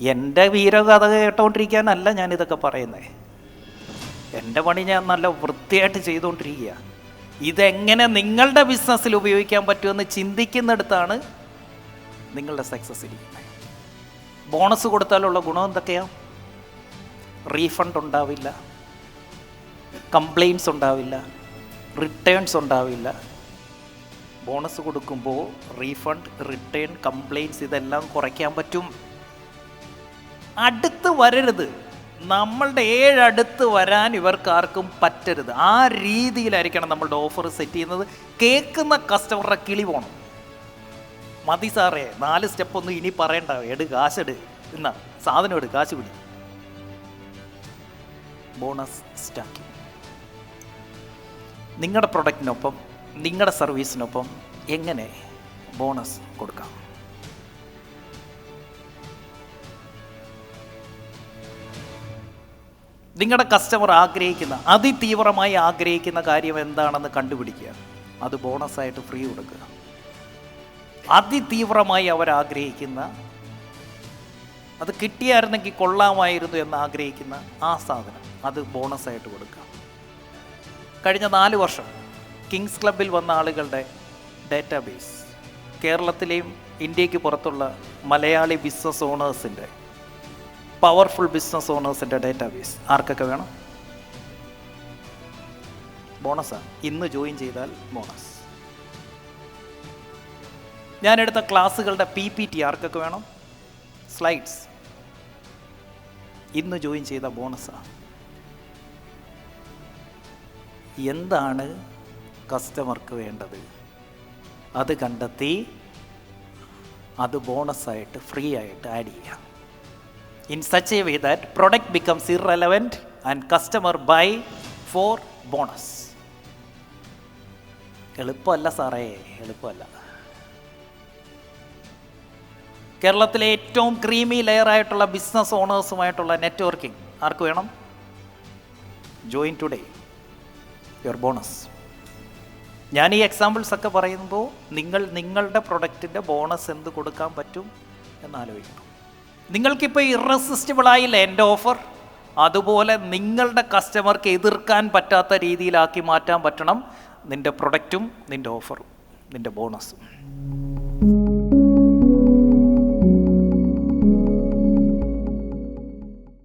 എന്റെ വീരകഥ കേട്ടോണ്ടിരിക്കാനല്ല ഞാനിതൊക്കെ പറയുന്നത് എന്റെ പണി ഞാൻ നല്ല വൃത്തിയായിട്ട് ചെയ്തുകൊണ്ടിരിക്കുക ഇതെങ്ങനെ നിങ്ങളുടെ ബിസിനസ്സിൽ ഉപയോഗിക്കാൻ പറ്റുമെന്ന് ചിന്തിക്കുന്നിടത്താണ് നിങ്ങളുടെ സക്സസ് ഇരിക്കുന്നത്. ബോണസ് കൊടുത്താലുള്ള ഗുണം എന്തൊക്കെയാണ് റീഫണ്ട് ഉണ്ടാവില്ല. കംപ്ലയിൻസ് ഉണ്ടാവില്ല. റിട്ടേൺസ് ഉണ്ടാവില്ല. ബോണസ് കൊടുക്കുമ്പോൾ റീഫണ്ട് റിട്ടേൺ കംപ്ലയിൻസ് ഇതെല്ലാം കുറയ്ക്കാൻ പറ്റും. അടുത്ത് വരരുത്. നമ്മളുടെ ഏഴടുത്ത് വരാൻ ഇവർക്കാർക്കും പറ്റരുത്. ആ രീതിയിലായിരിക്കണം നമ്മളുടെ ഓഫർ സെറ്റ് ചെയ്യുന്നത്. കേൾക്കുന്ന കസ്റ്റമറുടെ കിളി പോകണം മതി സാറേ നാല് സ്റ്റെപ്പ് ഒന്നും ഇനി പറയണ്ട. എട് കാശെട്. എന്നാ സാധനം എടു കാശ് പിടി. ബോണസ് സ്റ്റാക്കി നിങ്ങളുടെ പ്രൊഡക്റ്റിനൊപ്പം നിങ്ങളുടെ സർവീസിനൊപ്പം എങ്ങനെ ബോണസ് കൊടുക്കാം? നിങ്ങളുടെ കസ്റ്റമർ ആഗ്രഹിക്കുന്ന അതിതീവ്രമായി ആഗ്രഹിക്കുന്ന കാര്യം എന്താണെന്ന് കണ്ടുപിടിക്കുക. അത് ബോണസായിട്ട് ഫ്രീ കൊടുക്കുക. അതിതീവ്രമായി അവർ ആഗ്രഹിക്കുന്ന അത് കിട്ടിയായിരുന്നെങ്കിൽ കൊള്ളാമായിരുന്നു എന്ന് ആഗ്രഹിക്കുന്ന ആ സാധനം അത് ബോണസായിട്ട് കൊടുക്കുക. കഴിഞ്ഞ നാല് വർഷം കിങ്സ് ക്ലബിൽ വന്ന ആളുകളുടെ ഡേറ്റാബേസ് കേരളത്തിലെയും ഇന്ത്യയ്ക്ക് പുറത്തുള്ള മലയാളി ബിസിനസ് ഓണേഴ്സിന്റെ പവർഫുൾ ബിസിനസ് ഓണേഴ്സിന്റെ ഡേറ്റാബേസ് ആർക്കൊക്കെ വേണം? ബോണസാണ് ഇന്ന് ജോയിൻ ചെയ്താൽ ബോണസ്. ഞാനെടുത്ത ക്ലാസ്സുകളുടെ പി പി ടി ആർക്കൊക്കെ വേണം? സ്ലൈഡ്സ് ഇന്ന് ജോയിൻ ചെയ്ത ബോണസാണ് എന്താണ് കസ്റ്റമർക്ക് വേണ്ടത്? അത് കണ്ടെത്തി അത് ബോണസായിട്ട് ഫ്രീ ആയിട്ട് ആഡ് ചെയ്യാം. In such a way that product becomes irrelevant and customer buy for bonus എളുപ്പമല്ല സാറേ എളുപ്പമല്ല. കേരളത്തിലെ ഏറ്റവും ക്രീമി ലെയർ ആയിട്ടുള്ള ബിസിനസ് ഓണേഴ്സുമായിട്ടുള്ള നെറ്റ്വർക്കിംഗ് ആർക്ക് വേണം? ജോയിൻ ടുഡേ യുവർ ബോണസ് ഞാൻ ഈ എക്സാമ്പിൾസ് ഒക്കെ പറയുമ്പോൾ നിങ്ങൾ നിങ്ങളുടെ പ്രൊഡക്റ്റിന്റെ ബോണസ് എന്ത് കൊടുക്കാൻ പറ്റും എന്നാലോചിക്കണം നിങ്ങൾക്കിപ്പോൾ ഇറസിസ്റ്റബിൾ ആയില്ല എന്റെ ഓഫർ അതുപോലെ നിങ്ങളുടെ കസ്റ്റമർക്ക് എതിർക്കാൻ പറ്റാത്ത രീതിയിലാക്കി മാറ്റാൻ പറ്റണം നിന്റെ പ്രൊഡക്റ്റും നിന്റെ ഓഫറും നിന്റെ ബോണസും